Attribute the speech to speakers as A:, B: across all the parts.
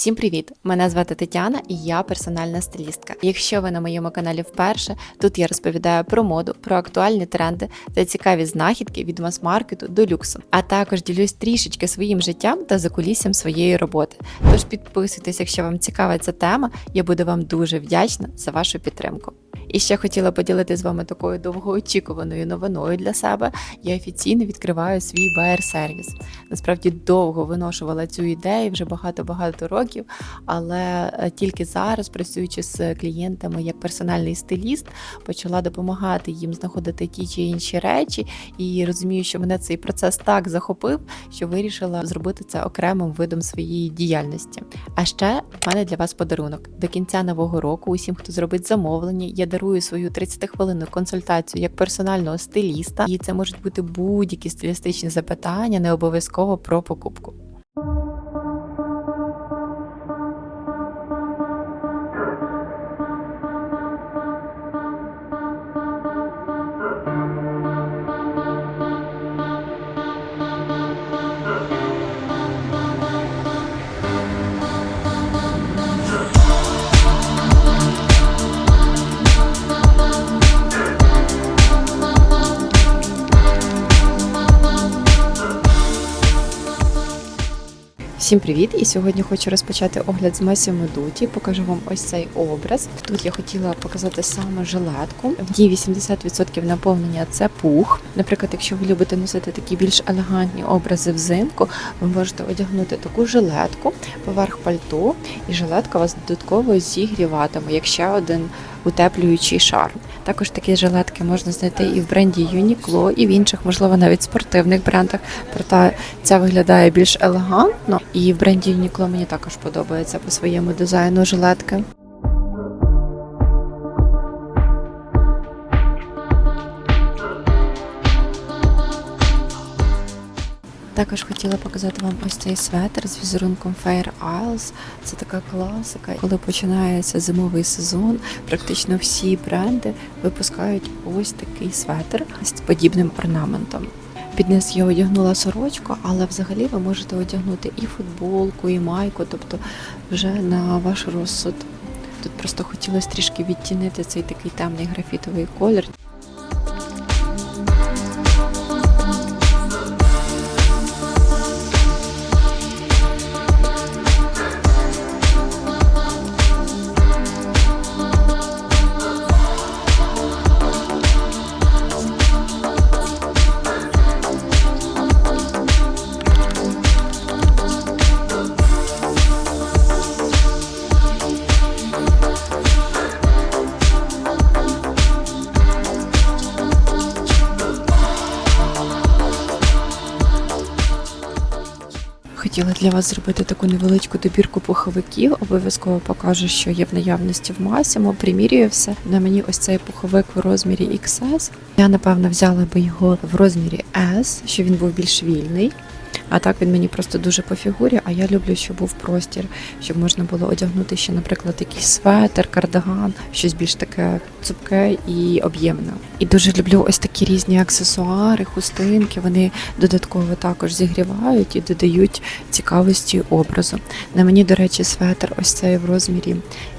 A: Всім привіт! Мене звати Тетяна і я персональна стилістка. Якщо ви на моєму каналі вперше, тут я розповідаю про моду, про актуальні тренди та цікаві знахідки від мас-маркету до люксу. А також ділюсь трішечки своїм життям та закуліссям своєї роботи. Тож підписуйтесь, якщо вам цікава ця тема, я буду вам дуже вдячна за вашу підтримку. І ще хотіла поділитися з вами такою довгоочікуваною новиною для себе. Я офіційно відкриваю свій БР-сервіс. Насправді довго виношувала цю ідею вже багато-багато років, але е, тільки зараз, працюючи з клієнтами як персональний стиліст, почала допомагати їм знаходити ті чи інші речі, і розумію, що мене цей процес так захопив, що вирішила зробити це окремим видом своєї діяльності. А ще в мене для вас подарунок до кінця нового року. Усім, хто зробить замовлення, я дарую свою 30-хвилинну консультацію як персонального стиліста, і це можуть бути будь-які стилістичні запитання, не обов'язково про покупку. Всім привіт! І сьогодні хочу розпочати огляд з Massimo Dutti. Покажу вам ось цей образ. Тут я хотіла показати саме жилетку. В ній 80% наповнення це пух. Наприклад, якщо ви любите носити такі більш елегантні образи взимку, ви можете одягнути таку жилетку поверх пальто, і жилетка вас додатково зігріватиме, як ще один утеплюючий шар. Також такі жилетки можна знайти і в бренді Uniqlo, і в інших, можливо, навіть спортивних брендах. Проте ця виглядає більш елегантно. І в бренді Uniqlo мені також подобається по своєму дизайну жилетки. Також хотіла показати вам ось цей светр з візерунком Fair Isles. Це така класика. Коли починається зимовий сезон, практично всі бренди випускають ось такий светр з подібним орнаментом. Під низ я одягнула сорочку, але взагалі ви можете одягнути і футболку, і майку, тобто вже на ваш розсуд. Тут просто хотілося трішки відтінити цей такий темний графітовий колір. Хотіла для вас зробити таку невеличку добірку пуховиків. Обов'язково покажу, що є в наявності в Масімо. Примірюю все. На мені ось цей пуховик в розмірі XS. Я напевно взяла би його в розмірі S, щоб він був більш вільний. А так він мені просто дуже по фігурі. А я люблю, щоб був простір, щоб можна було одягнути ще, наприклад, якийсь светр, кардиган, щось більш таке цупке і об'ємне. І дуже люблю ось такі різні аксесуари, хустинки. Вони додатково також зігрівають і додають цікавості образу. На мені, до речі, светр ось цей в розмірі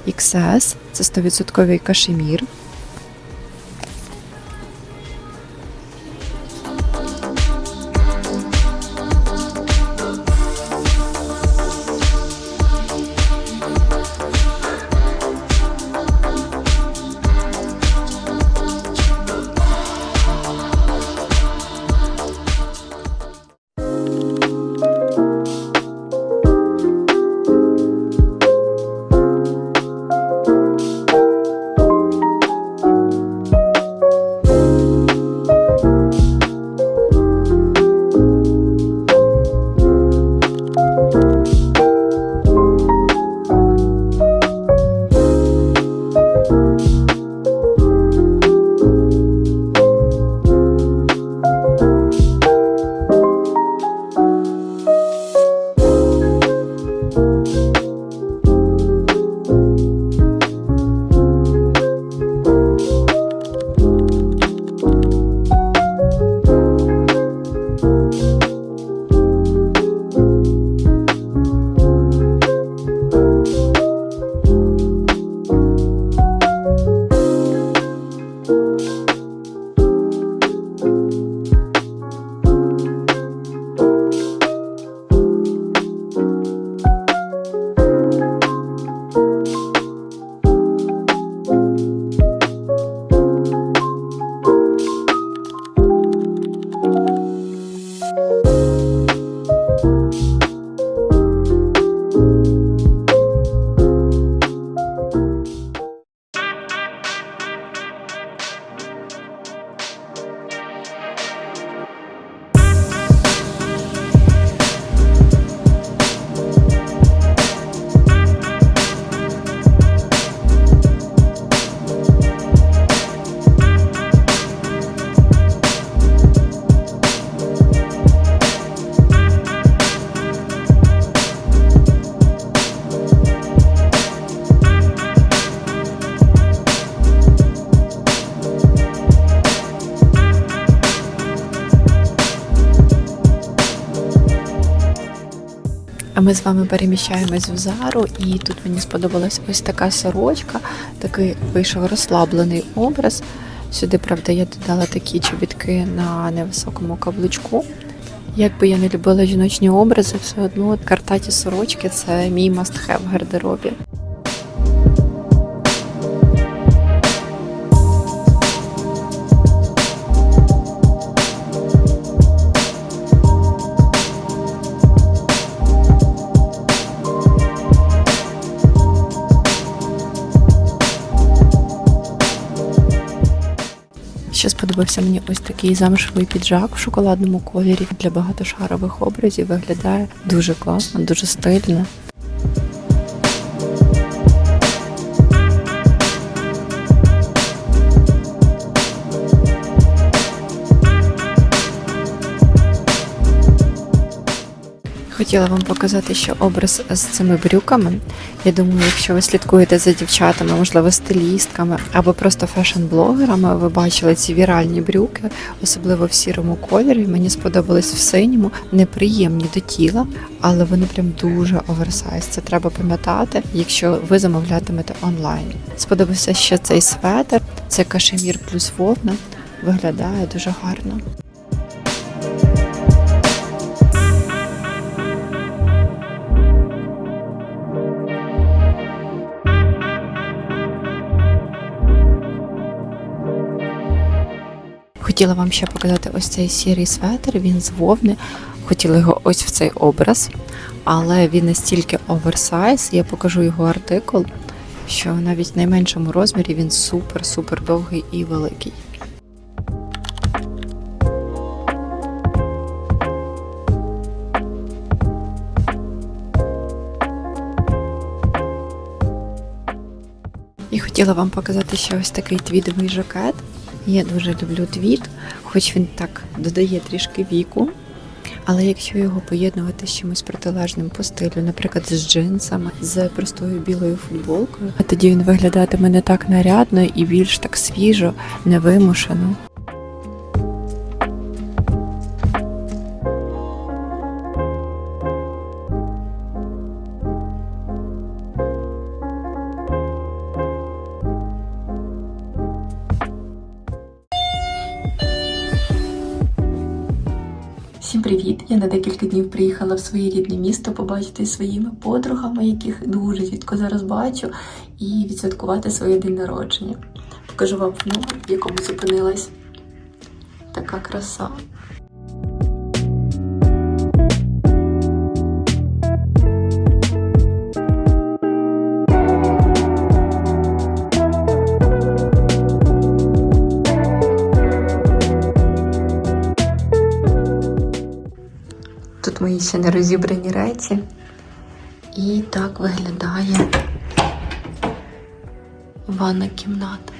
A: XS, це 100% кашемір. Ми з вами переміщаємось в Зару, і тут мені сподобалась ось така сорочка, такий вийшов розслаблений образ. Сюди, правда, я додала такі чобітки на невисокому каблучку. Як би я не любила жіночні образи, все одно картаті сорочки це мій must-have в гардеробі. Сподобався мені ось такий замшевий піджак в шоколадному кольорі для багатошарових образів. Виглядає дуже класно, дуже стильно. Хотіла вам показати, що образ з цими брюками. Я думаю, якщо ви слідкуєте за дівчатами, можливо, стилістками або просто фешн-блогерами, ви бачили ці віральні брюки, особливо в сірому кольорі. Мені сподобались в синьому, неприємні до тіла, але вони прям дуже оверсайз. Це треба пам'ятати, якщо ви замовлятимете онлайн. Сподобався ще цей светр, це кашемір плюс вовна. Виглядає дуже гарно. Хотіла вам ще показати ось цей сірий светр, він з вовни. Хотіла його ось в цей образ, але він настільки оверсайз, я покажу його артикул, що навіть в найменшому розмірі він супер-супер довгий і великий. І хотіла вам показати ще ось такий твідовий жакет. Я дуже люблю твіт, хоч він так додає трішки віку. Але якщо його поєднувати з чимось протилежним по стилю, наприклад, з джинсами, з простою білою футболкою, тоді він виглядатиме не так нарядно і більш так свіжо, невимушено. Днів приїхала в своє рідне місто побачити своїми подругами, яких дуже рідко зараз бачу, і відсвяткувати своє день народження. Покажу вам номер, в якому зупинилась. Така краса. Мої ще не розібрані речі. І так виглядає ванна кімната.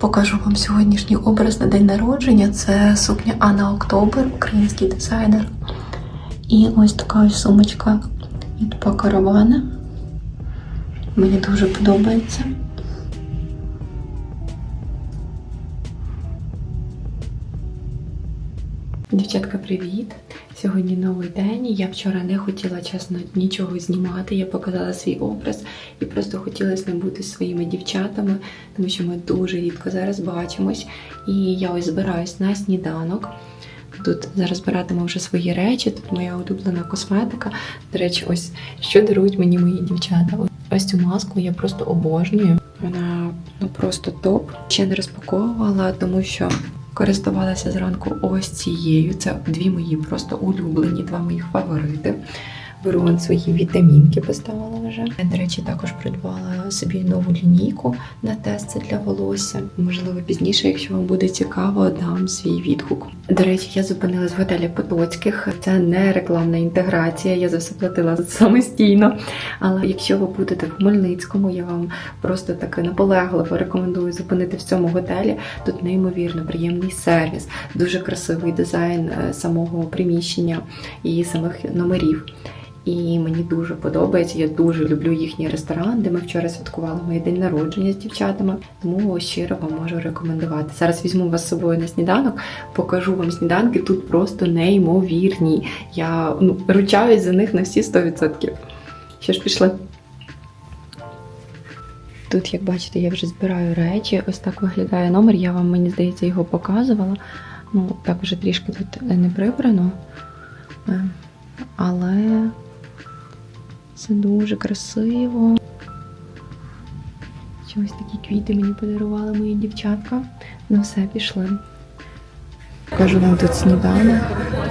A: Покажу вам сьогоднішній образ на день народження. Це сукня Анна Октобер, український дизайнер. І ось така ось сумочка від Пакаравана. Мені дуже подобається. Дівчатка, привіт! Сьогодні новий день. Я вчора не хотіла чесно нічого знімати. Я показала свій образ і просто хотіла з бути своїми дівчатами, тому що ми дуже рідко зараз бачимось. І я ось збираюсь на сніданок. Тут зараз збиратиму вже свої речі. Тут моя улюблена косметика. До речі, ось що дарують мені мої дівчата. Ось цю маску я просто обожнюю. Вона ну просто топ. Ще не розпаковувала, тому що користувалася зранку ось цією. Це дві мої просто улюблені, два моїх фаворити. Беру вон свої вітамінки, поставила вже. Я, до речі, також придбала собі нову лінійку на тести для волосся. Можливо, пізніше, якщо вам буде цікаво, дам свій відгук. До речі, я зупинилась в готелі Потоцьких. Це не рекламна інтеграція. Я за все платила самостійно. Але якщо ви будете в Хмельницькому, я вам просто таки наполегливо рекомендую зупинити в цьому готелі. Тут неймовірно приємний сервіс, дуже красивий дизайн е, самого приміщення і самих номерів. І мені дуже подобається. Я дуже люблю їхній ресторан, де ми вчора святкували моє день народження з дівчатами. Тому щиро вам можу рекомендувати. Зараз візьму вас з собою на сніданок, покажу вам сніданки. Тут просто неймовірні. Я ну, ручаюсь за них на всі 100%. Що ж пішли? Тут, як бачите, я вже збираю речі. Ось так виглядає номер. Я вам, мені здається, його показувала. Ну, так вже трішки тут не прибрано. Е, Але це дуже красиво. Ось такі квіти мені подарували мої дівчатка. Ну все, пішли. Покажу вам тут сніданок.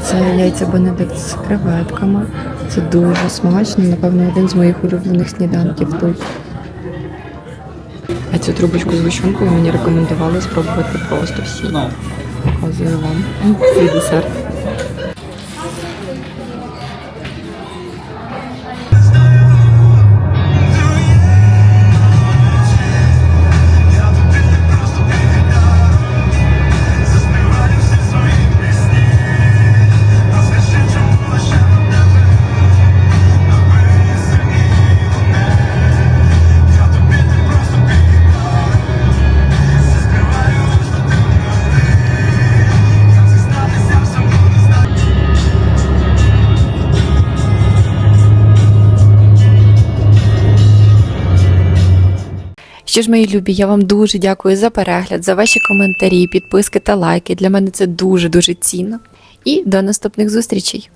A: Це яйця Бенедикт з креветками. Це дуже смачно, напевно, один з моїх улюблених сніданків тут. А цю трубочку з вищенкою мені рекомендували спробувати просто всі. Показую вам. Цей десерт. Що ж, мої любі, я вам дуже дякую за перегляд, за ваші коментарі, підписки та лайки. Для мене це дуже дуже цінно. І до наступних зустрічей!